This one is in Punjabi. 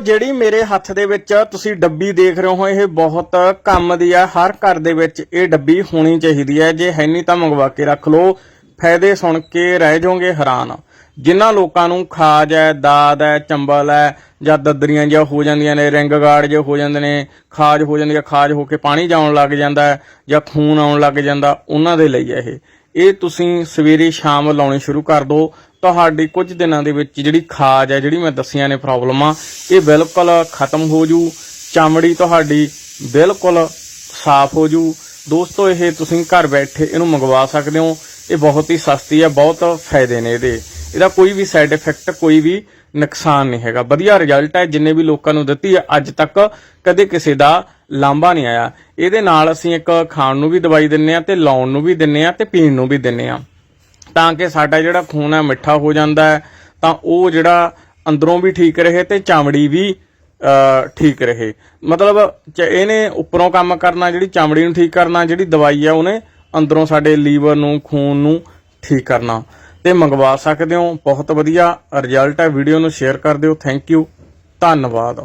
ਜਿਹੜੀ ਮੇਰੇ ਹੱਥ ਦੇ ਵਿੱਚ ਤੁਸੀਂ ਡੱਬੀ ਦੇਖ ਰਹੇ ਹੋ, ਇਹ ਬਹੁਤ ਕੰਮ ਦੀ ਆ। ਹਰ ਘਰ ਦੇ ਵਿੱਚ ਇਹ ਡੱਬੀ ਹੋਣੀ ਚਾਹੀਦੀ ਹੈ ਜੇ ਹੈ ਨਹੀਂ ਤਾਂ ਮੰਗਵਾ ਕੇ ਰੱਖ ਲਓ। ਫਾਇਦੇ ਸੁਣ ਕੇ ਰਹਿ ਜਾਓਗੇ ਹੈਰਾਨ। ਜਿਨ੍ਹਾਂ ਲੋਕਾਂ ਨੂੰ ਖਾਜ ਹੈ, ਦਾਦ ਹੈ, ਚੰਬਲ ਹੈ, ਜਾਂ ਦਦਰੀਆਂ ਜਿਹਾ ਹੋ ਜਾਂਦੀਆਂ ਨੇ, ਰਿੰਗ ਗਾਰਡ ਜੇ ਹੋ ਜਾਂਦੇ ਨੇ, ਖਾਜ ਹੋ ਜਾਂਦੀ ਹੈ ਖਾਜ ਹੋ ਕੇ ਪਾਣੀ ਜਾਉਣ ਲੱਗ ਜਾਂਦਾ ਜਾਂ ਖੂਨ ਆਉਣ ਲੱਗ ਜਾਂਦਾ, ਉਹਨਾਂ ਦੇ ਲਈ ਇਹ। ਇਹ ਤੁਸੀਂ ਸਵੇਰੇ ਸ਼ਾਮ ਲਾਉਣੀ ਸ਼ੁਰੂ ਕਰ ਦਿਓ ਤੁਹਾਡੀ ਕੁਝ ਦਿਨਾਂ ਦੇ ਵਿੱਚ ਜਿਹੜੀ ਖਾਜ ਹੈ, ਜਿਹੜੀ ਮੈਂ ਦੱਸੀਆਂ ਨੇ ਪ੍ਰੋਬਲਮਾਂ ਇਹ ਬਿਲਕੁਲ ਖਤਮ ਹੋ ਜੂ। ਚਮੜੀ ਤੁਹਾਡੀ ਬਿਲਕੁਲ ਸਾਫ਼ ਹੋ ਜੂ। ਦੋਸਤੋ, ਇਹ ਤੁਸੀਂ ਘਰ ਬੈਠੇ ਇਹਨੂੰ ਮੰਗਵਾ ਸਕਦੇ ਹੋ। ਇਹ ਬਹੁਤ ਹੀ ਸਸਤੀ ਹੈ, ਬਹੁਤ ਫਾਇਦੇ ਨੇ ਇਹਦੇ। ਇਹਦਾ ਕੋਈ ਵੀ ਸਾਈਡ ਇਫੈਕਟ ਕੋਈ ਵੀ ਨੁਕਸਾਨ ਨਹੀਂ ਹੈਗਾ। ਵਧੀਆ ਰਿਜ਼ਲਟ ਹੈ, ਜਿੰਨੇ ਵੀ ਲੋਕਾਂ ਨੂੰ ਦਿੱਤੀ ਹੈ, ਅੱਜ ਤੱਕ ਕਦੇ ਕਿਸੇ ਦਾ ਲਾਂਭਾ ਨਹੀਂ ਆਇਆ। ਇਹਦੇ ਨਾਲ ਅਸੀਂ ਇੱਕ ਖਾਣ ਨੂੰ ਵੀ ਦਵਾਈ ਦਿੰਨੇ ਆ ਤੇ ਲਾਉਣ ਨੂੰ ਵੀ ਦਿੰਨੇ ਆ ਤੇ ਪੀਣ ਨੂੰ ਵੀ ਦਿੰਨੇ ਆ। ਤਾਂ ਕਿ ਸਾਡਾ ਜਿਹੜਾ ਖੂਨ ਹੈ ਮਿੱਠਾ ਹੋ ਜਾਂਦਾ ਹੈ, ਤਾਂ ਉਹ ਜਿਹੜਾ ਅੰਦਰੋਂ ਵੀ ਠੀਕ ਰਹੇ ਤੇ ਚਮੜੀ ਵੀ ਠੀਕ ਰਹੇ। ਮਤਲਬ ਇਹਨੇ ਉੱਪਰੋਂ ਕੰਮ ਕਰਨਾ, ਜਿਹੜੀ ਚਮੜੀ ਨੂੰ ਠੀਕ ਕਰਨਾ, ਜਿਹੜੀ ਦਵਾਈ ਆ ਉਹਨੇ ਅੰਦਰੋਂ ਸਾਡੇ ਲੀਵਰ ਨੂੰ, ਖੂਨ ਨੂੰ ਠੀਕ ਕਰਨਾ। ਤੇ ਮੰਗਵਾ ਸਕਦੇ ਹੋ। ਬਹੁਤ ਵਧੀਆ ਰਿਜ਼ਲਟ ਹੈ। ਵੀਡੀਓ ਨੂੰ ਸ਼ੇਅਰ ਕਰ ਦਿਓ। Thank you. ਧੰਨਵਾਦ।